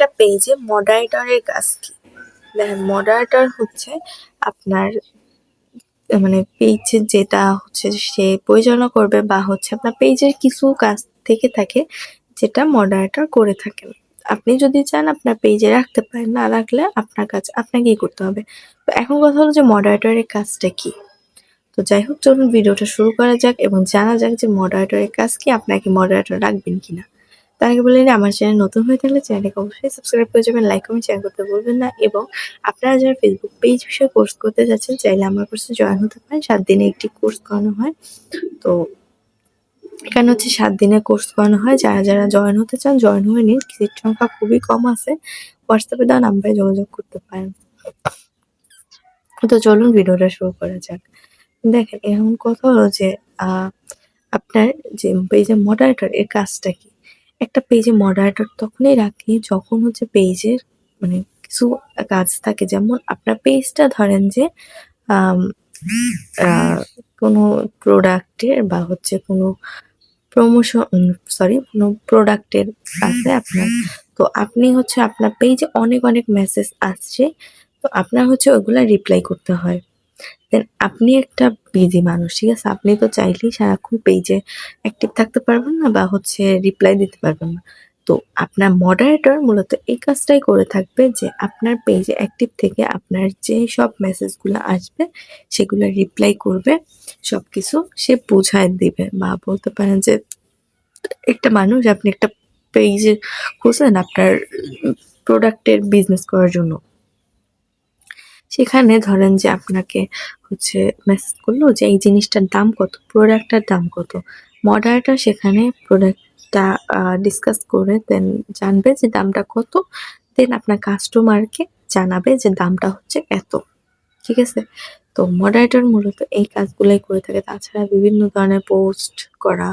একটা পেজে মডারেটরের কাজ কি? মডারেটর হচ্ছে আপনার মানে পেজ যেটা হচ্ছে সে পরিচালনা করবে বা হচ্ছে আপনার পেজের কিছু কাজ থেকে থাকে যেটা মডারেটর করে থাকেন। আপনি যদি চান আপনার পেজে রাখতে পারেন, না রাখলে আপনার কাজ, আপনাকেই করতে হবে। তো এখন কথা হলো যে মডারেটরের কাজটা কি? তো যাই হোক, চলুন ভিডিওটা শুরু করা যাক এবং জানা যাক যে মডারেটরের কাজ কি, আপনাকে মডারেটর রাখবেন কিনা। তার আগে বলে আমার চ্যানেল নতুন হয়ে থাকলে চ্যানেলকে অবশ্যই সাবস্ক্রাইব করে যাবেন লাইক কমেন্ট শেয়ার করতে ভুলবেন না এবং আপনারা যারা ফেসবুক পেজ বিষয়ে কোর্স করতে যাচ্ছেন, চাইলে আমার কোর্সে জয়েন হতে পারেন। সাত দিনে একটি কোর্স করানো হয়। তো এখানে হচ্ছে সাত দিনের কোর্স করানো হয়। যারা যারা জয়েন হতে চান জয়েন হয়ে নিন। সিট সংখ্যা খুবই কম আছে। হোয়াটসঅ্যাপে দেওয়া নাম্বারে যোগাযোগ করতে পারেন। তো চলুন ভিডিওটা শুরু করা যাক। দেখেন এমন কথা হলো যে আপনার যে পেজে মডারেটর এর কাজটা কি? একটা পেজে মডারেটর তখনই রাখি যখন হচ্ছে পেজের মানে কিছু কাজ থাকে। যেমন আপনার পেজটা ধরেন যে কোনো প্রোডাক্টের বা হচ্ছে কোনো প্রমোশন সরি কোনো প্রোডাক্টের আছে আপনার, তো আপনি হচ্ছে আপনার পেজে অনেক অনেক মেসেজ আসছে, তো আপনার হচ্ছে ওগুলা রিপ্লাই করতে হয়। দেন আপনি একটা বিজি মানুষ, ঠিক আছে? আপনি তো চাইলেই সারাক্ষণ পেজে অ্যাক্টিভ থাকতে পারবেন না বা হচ্ছে রিপ্লাই দিতে পারবেন না। তো আপনার মডারেটর মূলত এই কাজটাই করে থাকবে যে আপনার পেজে অ্যাক্টিভ থেকে আপনার যে সব মেসেজগুলো আসবে, সেগুলো রিপ্লাই করবে সব কিছু সে বোঝায় দিবে বা বলতে পারেন যে একটা মানুষ, আপনি একটা পেজে খুঁজছেন আপনার প্রোডাক্টের বিজনেস করার জন্য। সেখানে ধরেন যে আপনাকে হচ্ছে মেসেজ করল যে এই জিনিসটার দাম কত প্রোডাক্টটার দাম কত। মডারেটর সেখানে প্রোডাক্টটা ডিসকাস করে দেন জানবে যে দামটা কত। দেন আপনার কাস্টমারকে জানাবে যে দামটা হচ্ছে এত। ঠিক আছে? তো মডারেটর মূলত এই কাজগুলাই করে থাকে। তাছাড়া বিভিন্ন ধরনের পোস্ট করা।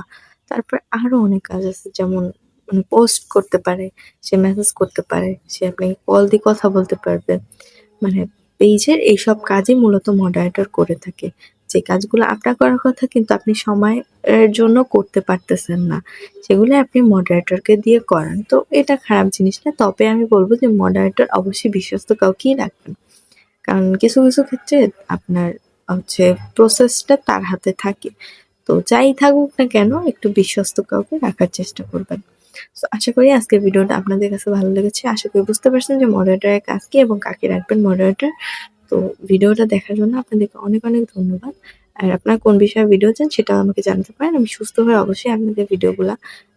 তারপর আরও অনেক কাজ আছে। যেমন মানে পোস্ট করতে পারে, সে মেসেজ করতে পারে, সে আপনাকে কল দিয়ে কথা বলতে পারবে। মানে পেজের এইসব কাজই মূলত মডারেটর করে থাকে। যে কাজগুলো আপনার করার কথা কিন্তু আপনি সময়ের জন্য করতে পারতেছেন না। সেগুলো আপনি মডারেটরকে দিয়ে করান। তো এটা খারাপ জিনিস না। তবে আমি বলব যে মডারেটর অবশ্যই বিশ্বস্ত কাউকেই রাখবেন। কারণ কিছু কিছু ক্ষেত্রে আপনার হচ্ছে প্রসেসটা তার হাতে থাকে। তো যাই থাকুক না কেন, একটু বিশ্বস্ত কাউকে রাখার চেষ্টা করবেন। তো আশা করি আজকের ভিডিওটা আপনাদের কাছে ভালো লেগেছে। আশা করি বুঝতে পারছেন যে মডারেটরের কাজ কি এবং কাকে রাখবেন মডারেটর তো ভিডিওটা দেখার জন্য আপনাদেরকে অনেক অনেক ধন্যবাদ। আর আপনারা কোন বিষয়ে ভিডিও চান সেটাও আমাকে জানতে পারেন। আমি সুস্থ হয়ে অবশ্যই আপনাদের ভিডিওগুলো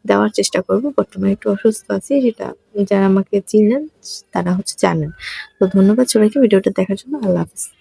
দেওয়ার চেষ্টা করব। বর্তমানে একটু অসুস্থ আছি, সেটা যারা আমাকে চিনেন তারা হচ্ছে জানেন। তো ধন্যবাদ সবাইকে ভিডিওটা দেখার জন্য। আল্লাহ হাফিজ।